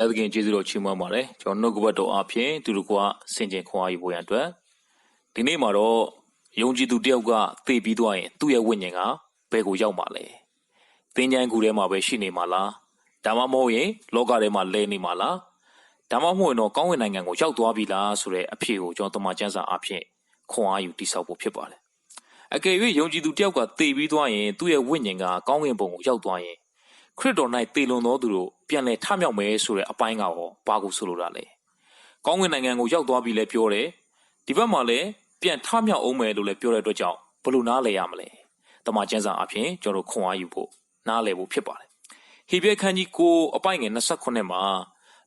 ရသခင်ကျေးဇူးတော်ချီးမွမ်းပါတယ်ကျွန်တော်နှုတ်ကပတ်တော်အဖြစ်သူတို့ကစင်ကြင်ခွန်အားယူဖို့ရန်အတွက်ဒီနေ့မှာတော့ယုံကြည်သူတယောက်ကသိပြီးသွားရင် သူ့ရဲ့ဝိညာဉ်ကဘယ်ကိုရောက်မှာလဲသင်္ချိုင်းကူထဲမှာပဲရှိနေမှာလားဒါမှမဟုတ်ရင် လောကထဲမှာလဲနေမှာလားဒါမှမဟုတ်ရင်တော့ကောင်းဝင်နိုင်ငံကိုရောက်သွားပြီလားဆိုတဲ့အဖြစ်ကိုကျွန်တော်တမန်ကျမ်းစာအဖြစ်ခွန်အားယူတိဆောက်ဖို့ဖြစ်ပါတယ်အကယ်၍ယုံကြည်သူတယောက်ကသိပြီးသွားရင်သူ့ရဲ့ဝိညာဉ်ကကောင်းဝင်ဘုံကိုရောက်သွားရင် ခရစ်တော်၌တည်လွန်သောသူတို့ပြန်လည်ထမြောက်မယ်ဆိုတဲ့အပိုင်းကရောဘာကိုဆိုလိုတာလဲ။ကောင်းကင်နိုင်ငံကိုရောက်သွားပြီလဲပြောတယ်။ဒီဘက်မှာလည်းပြန်ထမြောက်အောင်မယ်လို့လည်းပြောတဲ့အတွက်ကြောင့်ဘယ်လိုနားလည်ရမလဲ။တမန်ကျမ်းစာအဖြစ်ကျွန်တော်တို့ခွန်အားယူဖို့နားလည်ဖို့ဖြစ်ပါတယ်။ဟေဘရဲခန်းကြီးကိုအပိုင်းငယ်29မှာ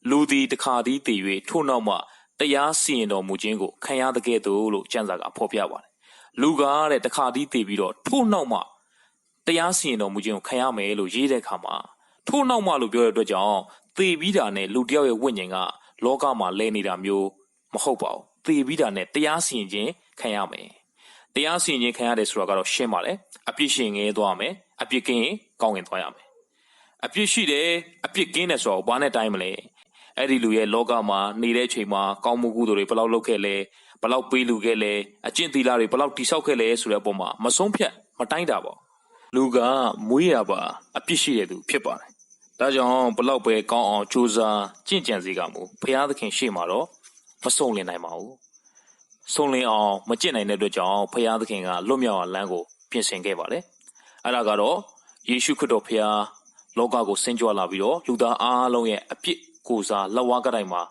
လူသည်တစ်ခါသည်တည်၍ထို့နောက်မှတရားစီရင်တော်မူခြင်းကိုခံရတဲ့ကဲ့သို့လို့ကျမ်းစာကဖော်ပြပါတယ်။လူကတဲ့တစ်ခါသည်တည်ပြီးတော့ထို့နောက်မှတရားစီရင်တော်မူခြင်းကိုခံရမယ်လို့ရေးတဲ့အခါမှာ ထို့နောက်မှလို့ပြောတဲ့အတွက်ကြောင့်သေပြီးတာနဲ့လူတစ်ယောက်ရဲ့ဝိညာဉ်ကလောကမှာလဲနေတာမျိုးမဟုတ်ပါဘူးသေပြီးတာနဲ့တရားစီရင်ခြင်းခံရမယ်တရားစီရင်ခြင်းခံရတယ်ဆိုတာကတော့ရှင်းပါတယ်အပြစ်ရှင်ငဲသွားမယ်အပြစ်ကင်းရင်ကောင်းကင်သွားရမယ်အပြစ်ရှိတယ်အပြစ်ကင်းတယ်ဆိုတော့ဘာနဲ့တိုင်းမလဲအဲ့ဒီလူရဲ့လောကမှာနေတဲ့အချိန်မှာကောင်းမှုကုသိုလ်တွေဘယ်လောက်လုပ်ခဲ့လဲဘယ်လောက်ပေးလူခဲ့လဲအကျင့်သီလတွေဘယ်လောက်တိဆောက်ခဲ့လဲဆိုတဲ့အပေါ်မှာမဆုံးဖြတ်မတိုင်းတာပါလူကမွေးရပါအပြစ်ရှိတဲ့သူဖြစ်ပါတယ် ဒါကြောင့်ဘယ်လောက်ပဲကောင်းအောင်ကြိုးစားကြင့်ကြံစေကမူဖရာသခင်ရှေ့မှာတော့မဆုံးလင်နိုင်ပါဘူးဆုံးလင်အောင်မကြင့်နိုင်တဲ့အတွက်ကြောင့်ဖရာသခင်ကလွတ်မြောက်အောင်လမ်းကိုပြင်ဆင်ခဲ့ပါတယ်အဲ့ဒါကတော့ယေရှုခရစ်တော်ဖရာလောကကိုဆင်းကြွလာပြီးတော့လူသားအားလုံးရဲ့အပြစ်ကိုယ်စားလက်ဝါးကတိုင်မှာ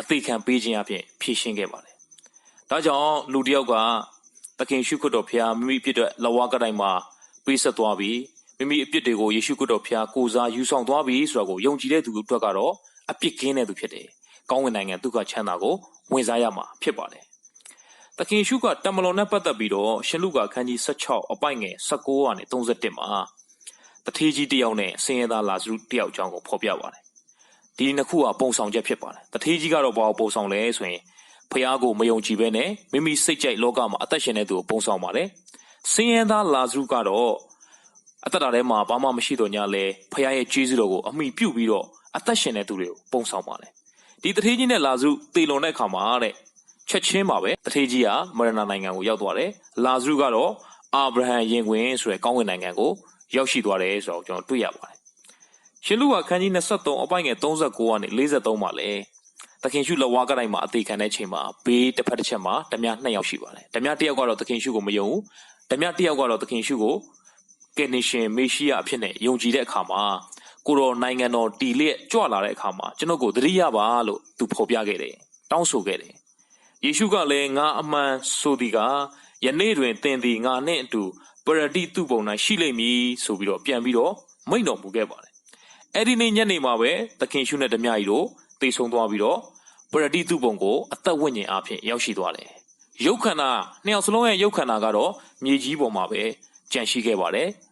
အသေးခံပေးခြင်းအပြင်ဖြည့်ရှင်းခဲ့ပါတယ်။ဒါကြောင့်လူတစ်ယောက်ကသခင်ရှုခရစ်တော်ဖရာမိမိဖြစ်တဲ့လက်ဝါးကတိုင်မှာပေးဆက်သွားပြီး မိမိအပြစ်တွေကိုယေရှုခရစ်တော်ဖရာကိုယ်စားယူဆောင်သွားပြီးဆိုတာကိုယုံကြည်တဲ့သူအတွက်ကတော့အပြစ်ကင်းတဲ့သူဖြစ်တယ်။ကောင်းဝင်နိုင်ငံဒုက္ခချမ်းသာကိုဝင်စားရမှာဖြစ်ပါတယ်။သခင်ရှုကတမလွန်နဲ့ပတ်သက်ပြီးတော့ရှင်လုကာခန်းကြီး16အပိုင်ငယ်16ကနေ31မှာတထေးကြီးတယောက်နဲ့ဆင်းရဲသားလာဇရုတယောက်အကြောင်းကိုဖော်ပြပါတယ်။ဒီနှစ်ခုကပုံဆောင်ချက်ဖြစ်ပါတယ်။တထေးကြီးကတော့ဘာကိုပုံဆောင်လဲဆိုရင်ဖះကိုမယုံကြည်ဘဲနဲ့မိမိစိတ်ကြိုက်လောကမှာအသက်ရှင်တဲ့သူကိုပုံဆောင်ပါတယ်။ဆင်းရဲသားလာဇရုကတော့ အသက်တာထဲမှာဘာမှမရှိတော့ညာလဲဖះရဲ့ကျေးဇူးတော်ကိုအမိပြုပြီးတော့အသက်ရှင်တဲ့သူတွေကိုပုံဆောင်ပါတယ်။ဒီတထေးကြီးနဲ့လာဇရုတေလွန်တဲ့အခါမှာတဲ့ချက်ချင်းပါပဲတထေးကြီးကမရဏနိုင်ငံကိုရောက်သွားတယ်။လာဇရုကတော့အာဗြဟံရင်ခွင်ဆိုတဲ့ကောင်းကင်နိုင်ငံကိုရောက်ရှိသွားတယ်ဆိုတော့ကျွန်တော်တွေ့ရပါတယ်။ရှင်လူကခန်းကြီး23အပိုင်ငယ်39ကနေ43မှာလဲသခင်ရှုလက်ဝါးကတိုင်းမှာအသေးခံတဲ့ချိန်မှာဘေးတစ်ဖက်တစ်ချက်မှာဓမြနှစ်ယောက်ရှိပါတယ်။ဓမြတစ်ယောက်ကတော့သခင်ရှုကိုမယုံဘူး။ဓမြတစ်ယောက်ကတော့သခင်ရှုကို ကယ်နေရှင်မေရှိယအဖြစ်နဲ့ယုံကြည်တဲ့အခါမှာကိုတော်နိုင်ငံတော်တည်လျက်ကြွလာတဲ့အခါမှာကျွန်တော်ကိုသတိရပါလို့သူဖော်ပြခဲ့တယ်။တောင်းဆိုခဲ့တယ်။ယေရှုကလည်းငါအမှန်ဆိုသည်ကယနေ့တွင်သင်သည်ငါနှင့်အတူပရတိသူ့ပုံ၌ရှိလိမ့်မည်ဆိုပြီးတော့ပြန်ပြီးတော့မိန့်တော်မူခဲ့ပါတယ်။အဲ့ဒီနေ့ညနေမှာပဲသခင်ရှုနဲ့ဓမြကြီးတို့သိဆုံးသွားပြီးတော့ပရတိသူ့ပုံကိုအသက်ဝိညာဉ်အဖြစ်ရောက်ရှိသွားတယ်။ရုပ်ခန္ဓာနှစ်ယောက်စလုံးရဲ့ရုပ်ခန္ဓာကတော့မြေကြီးပေါ်မှာပဲကြန့်ရှိခဲ့ပါတယ်။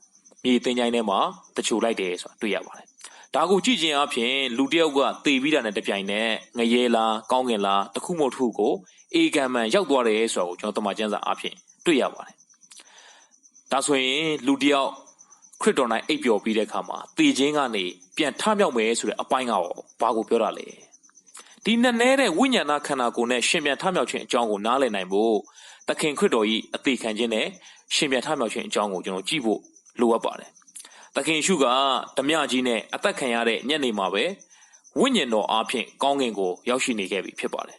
မြေသင်္ချိုင်းထဲမှာတချိုလိုက်တယ်ဆိုတာတွေ့ရပါတယ်။ဒါကိုကြည့်ခြင်းအပြင်လူတစ်ယောက်ကသေပြီးတာနဲ့တပြိုင်နက်ငရဲလားကောင်းကင်လားတခုမဟုတ်တစ်ခုကိုအေကံမှန်ရောက်သွားတယ်ဆိုတာကိုကျွန်တော်တမန်ကျမ်းစာအဖြစ်တွေ့ရပါတယ်။ဒါဆိုရင်လူတစ်ယောက်ခရစ်တော်၌အိပ်ပျော်ပြီးတဲ့အခါမှာသေခြင်းကနေပြန်ထမြောက်မယ်ဆိုတဲ့အပိုင်းကရောဘာကိုပြောတာလဲဒီနဲ့နဲတဲ့ဝိညာဏခန္ဓာကိုယ်နဲ့ရှင်ပြန်ထမြောက်ခြင်းအကြောင်းကိုနားလည်နိုင်ဖို့သခင်ခရစ်တော်၏အသေးခံခြင်းနဲ့ရှင်ပြန်ထမြောက်ခြင်းအကြောင်းကိုကျွန်တော်ကြည့်ဖို့ လိုအပ်ပါတယ်သခင်ရှုကဓမြကြီးနဲ့အသက်ခံရတဲ့ညနေမှာပဲဝိညာဉ်တော်အားဖြင့်ကောင်းကင်ကိုရောက်ရှိနေခဲ့ပြီဖြစ်ပါတယ်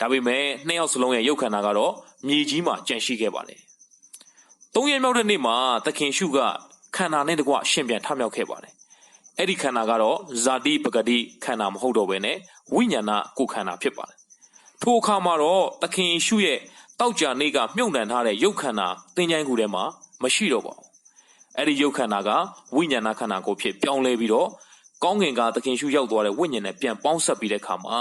ဒါပေမဲ့နှစ်ယောက်စလုံးရဲ့ရုပ်ခန္ဓာကတော့မြေကြီးမှာကြန့်ရှိခဲ့ပါတယ်သုံးရက်မြောက်တဲ့နေ့မှာသခင်ရှုကခန္ဓာနဲ့တကွရှင်ပြန်ထမြောက်ခဲ့ပါတယ်။အဲ့ဒီခန္ဓာကတော့ဇာတိပဂတိခန္ဓာမဟုတ်တော့ဘဲနဲ့ဝိညာဏကိုယ်ခန္ဓာဖြစ်ပါတယ်။ထိုအခါမှာတော့သခင်ရှုရဲ့တောက်ကြနေကမြုပ်နှံထားတဲ့ရုပ်ခန္ဓာသင်္ချိုင်းကူထဲမှာမရှိတော့ပါဘူး။ အဲ့ဒီရုပ်ခန္ဓာကဝိညာဏခန္ဓာကိုဖြစ်ပြောင်းလဲပြီးတော့ကောင်းကင်ကသခင်ရှုရောက်သွားတဲ့ဝိညာဉ်နဲ့ပြန်ပေါင်းဆက်ပြီးတဲ့အခါမှာ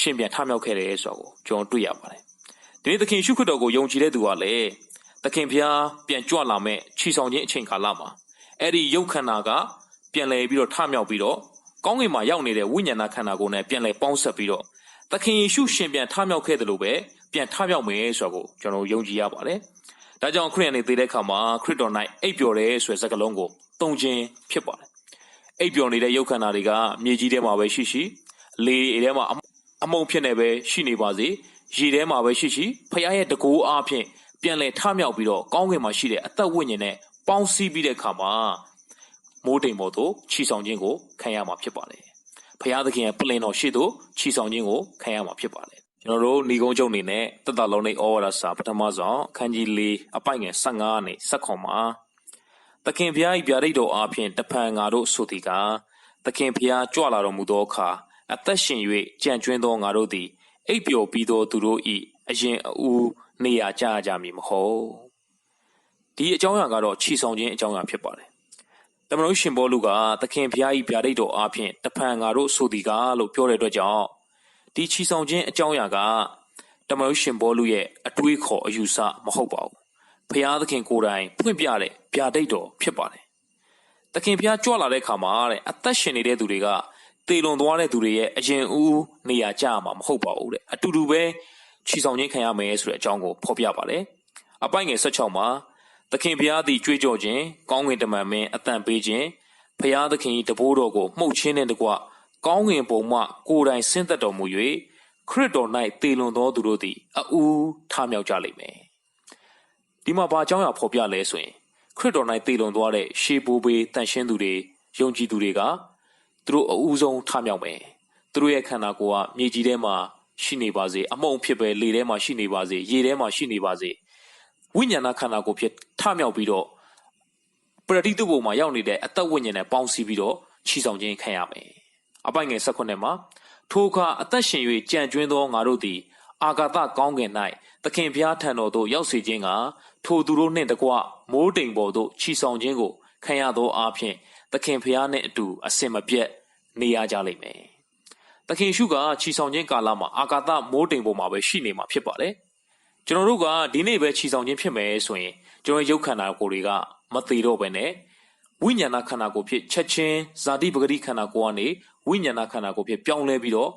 ရှင်ပြန်ထမြောက်ခဲ့တယ်ဆိုတော့ကျွန်တော်တွေ့ရပါတယ်။ဒီနေ့သခင်ရှုခရစ်တော်ကိုယုံကြည်တဲ့သူကလည်းသခင်ဖျားပြန်ကြွလာမဲ့ခြီဆောင်ခြင်းအချိန်ကာလမှာအဲ့ဒီရုပ်ခန္ဓာကပြန်လဲပြီးတော့ထမြောက်ပြီးတော့ကောင်းကင်မှာရောက်နေတဲ့ဝိညာဏခန္ဓာကိုယ်နဲ့ပြန်လဲပေါင်းဆက်ပြီးတော့သခင်ယေရှုရှင်ပြန်ထမြောက်ခဲ့တယ်လို့ပဲပြန်ထမြောက်မယ်ဆိုတော့ကျွန်တော်ယုံကြည်ရပါတယ်။ ဒါကြောင့်ခရစ်ယာန်နေသေးတဲ့အခါမှာခရစ်တော်၌အိပ်ပျော်တယ်ဆိုတဲ့စကားလုံးကိုတုံခြင်းဖြစ်ပါတယ်။အိပ်ပျော်နေတဲ့ရုပ်ခန္ဓာတွေကမြေကြီးထဲမှာပဲရှိရှိလေထဲမှာအမအမုံဖြစ်နေပဲရှိနေပါစေရေထဲမှာပဲရှိရှိဖခင်ရဲ့တကူအားဖြင့်ပြန်လဲထမြောက်ပြီးတော့ကောင်းကင်မှာရှိတဲ့အသက်ဝိညာဉ်နဲ့ပေါင်းစည်းပြီးတဲ့အခါမှာမိုးတိမ်ပေါ်သို့ခြီဆောင်ခြင်းကိုခံရမှာဖြစ်ပါတယ်ဖခင်သခင်ရဲ့ပလင်တော်ရှိသို့ခြီဆောင်ခြင်းကိုခံရမှာဖြစ်ပါတယ် ကျွန်တော်တို့ဏီကုန်းချုပ်အနေနဲ့တက်တာလုံးនៃဩဝါဒစာပထမဆုံးအခန်းကြီး၄အပိုင်ငယ်15နဲ့16မှာသခင်ဖျား၏ဗျာဒိတ်တော်အားဖြင့်တဖန်ငါတို့ဆိုသည်ကားသခင်ဖျားကြွလာတော်မူသောအခါအသက်ရှင်၍ကြံ့ကျွင်းသောငါတို့သည်အိပ်ပျော်ပြီးသောသူတို့၏အရင်အဦးနေရာကျကြမည်မဟုတ်ဒီအကြောင်းအရာကတော့ခြီဆောင်ခြင်းအကြောင်းအရာဖြစ်ပါတယ်တမန်တော်ရှင်ဘောလူကသခင်ဖျား၏ဗျာဒိတ်တော်အားဖြင့်တဖန်ငါတို့ဆိုသည်ကားလို့ပြောတဲ့အတွက်ကြောင့် ဒီခြီဆောင်ခြင်းအကြောင်းအရာကတမန်တော်ရှင်ဘောလူရဲ့အတွေးခေါ်အယူဆမဟုတ်ပါဘူးဖျားသခင်ကိုယ်တိုင်ဖွင့်ပြတဲ့ဗျာဒိတ်တော်ဖြစ်ပါတယ်။သခင်ဖျားကြွလာတဲ့ခါမှာတဲ့အသက်ရှင်နေတဲ့သူတွေကတေလွန်သွားတဲ့သူတွေရဲ့အရင်ဦးနေရာကျမှာမဟုတ်ပါဘူးတဲ့အတူတူပဲခြီဆောင်ခြင်းခံရမယ်ဆိုတဲ့အကြောင်းကိုဖော်ပြပါတယ်။အပိုင်ငယ်16မှာသခင်ဖျားသည်ကြွေးကြော်ခြင်းကောင်းကင်တမန်မင်းအတန်ပေးခြင်းဖျားသခင်၏တဘိုးတော်ကိုမှုတ်ခြင်းနဲ့တကွ ကောင်းကင်ဘုံမှ ကိုယ်တိုင်ဆင်းသက်တော်မူ၍ခရစ်တော်၌တေလွန်သောသူတို့သည်အူးထမြောက်ကြလိမ့်မယ်။ဒီမှာဘာအကြောင်းအရာဖော်ပြလဲဆိုရင်ခရစ်တော်၌တည်လွန်သွားတဲ့ရှေးဘိုးဘေးတန်ရှင်းသူတွေယုံကြည်သူတွေကသူတို့အဦးဆုံးထမြောက်မယ်သူတို့ရဲ့ခန္ဓာကိုယ်ကမြေကြီးထဲမှာရှိနေပါစေအမုံဖြစ်ပဲလေထဲမှာရှိနေပါစေရေထဲမှာရှိနေပါစေဝိညာဏခန္ဓာကိုယ်ဖြစ်ထမြောက်ပြီးတော့ပရတိတုဘုံမှာရောက်နေတဲ့အသက်ဝိညာဉ်နဲ့ပေါင်းစည်းပြီးတော့ခြီဆောင်ခြင်းခံရမယ် အပိုင်ငယ်၁၈မှာထိုအခါအသက်ရှင်၍ကြံ့ကျွင်းသောငါတို့သည် အာဂါသကောင်းကင်၌သခင်ဖျားထံတော်သို့ရောက်စေခြင်းကထိုသူတို့နှင့်တကွမိုးတိမ်ပေါ်သို့ခြီဆောင်ခြင်းကိုခံရသောအားဖြင့်သခင်ဖျားနှင့်အတူအစင်မပြတ်နေရကြလိမ့်မယ်။သခင်ရှုကခြီဆောင်ခြင်းကာလမှာအာဂါသမိုးတိမ်ပေါ်မှာပဲရှိနေမှာဖြစ်ပါတယ်။ကျွန်တော်တို့ကဒီနေ့ပဲခြီဆောင်ခြင်းဖြစ်မယ်ဆိုရင်ကျွန်တော်ရုပ်ခန္ဓာကိုယ်တွေကမသေးတော့ပဲနဲ့ဝိညာဏခန္ဓာကိုယ်ဖြစ်ချက်ချင်းဇာတိပဂတိခန္ဓာကိုယ်ကနေဝိညာဏခန္ဓာကိုယ်ဖြစ်ပြောင်းလဲပြီးတော့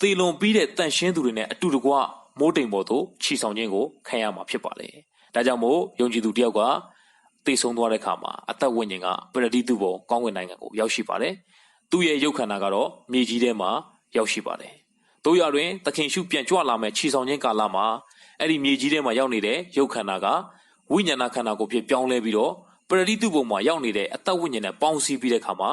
သေလွန်ပြီးတဲ့တန်ရှင်းသူတွေနဲ့အတူတကွမိုးတိမ်ပေါ်သို့ခြီဆောင်ခြင်းကိုခံရမှာဖြစ်ပါတယ်။ဒါကြောင့်မို့ယုံကြည်သူတယောက်ကသေဆုံးသွားတဲ့အခါမှာအသက်ဝိညာဉ်ကပရတိတုဘုံကောင်းကင်နိုင်ငံကိုရောက်ရှိပါတယ်။သူ့ရဲ့ရုပ်ခန္ဓာကတော့မြေကြီးထဲမှာရောက်ရှိပါတယ်။တို့ရတွင်သခင်ရှုပြန်ကြွလာမဲ့ခြီဆောင်ခြင်းကာလမှာအဲ့ဒီမြေကြီးထဲမှာရောက်နေတဲ့ရုပ်ခန္ဓာကဝိညာဏခန္ဓာကိုဖြစ်ပြောင်းလဲပြီးတော့ပရတိတုဘုံမှာရောက်နေတဲ့အသက်ဝိညာဉ်နဲ့ပေါင်းစည်းပြီးတဲ့အခါမှာ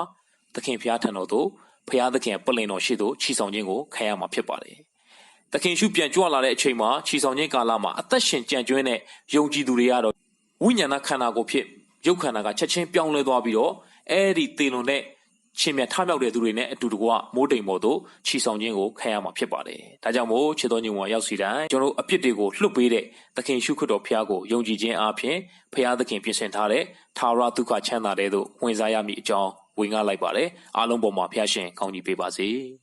သခင်ဖျားထံတော်သို့ ဖျားသခင်ပလင်တော်ရှိသို့ခြီဆောင်ခြင်းကိုခံရမှာဖြစ်ပါတယ်။သခင်ရှုပြန်ကြွလာတဲ့အချိန်မှာခြီဆောင်ခြင်းကာလမှာအသက်ရှင်ကြံ့ကျွင်းတဲ့ယုံကြည်သူတွေကတော့ဝိညာဏခန္ဓာကိုဖြစ်ရုပ်ခန္ဓာကချက်ချင်းပြောင်းလဲသွားပြီးတော့အဲ့ဒီသေလွန်တဲ့ရှင်မြတ်ထမြောက်တဲ့သူတွေနဲ့အတူတကွမိုးတိမ်ပေါ်သို့ခြီဆောင်ခြင်းကိုခံရမှာဖြစ်ပါတယ်။ဒါကြောင့်မို့ခြေတော်ညုံဝါရောက်စီတိုင်းကျွန်တော်တို့အပြစ်တွေကိုလွတ်ပေးတဲ့သခင်ရှုခရစ်တော်ဖျားကိုယုံကြည်ခြင်းအပြင်ဖျားသခင်ပြင်ဆင်ထားတဲ့သာရဒုက္ခချမ်းသာတဲ့သို့ဝင်စားရမည်အကြောင်း ဝင်ကားလိုက်ပါတယ်။အားလုံးပေါ်မှာဖျားရှင်ကောင်းကြီးပေးပါစေ။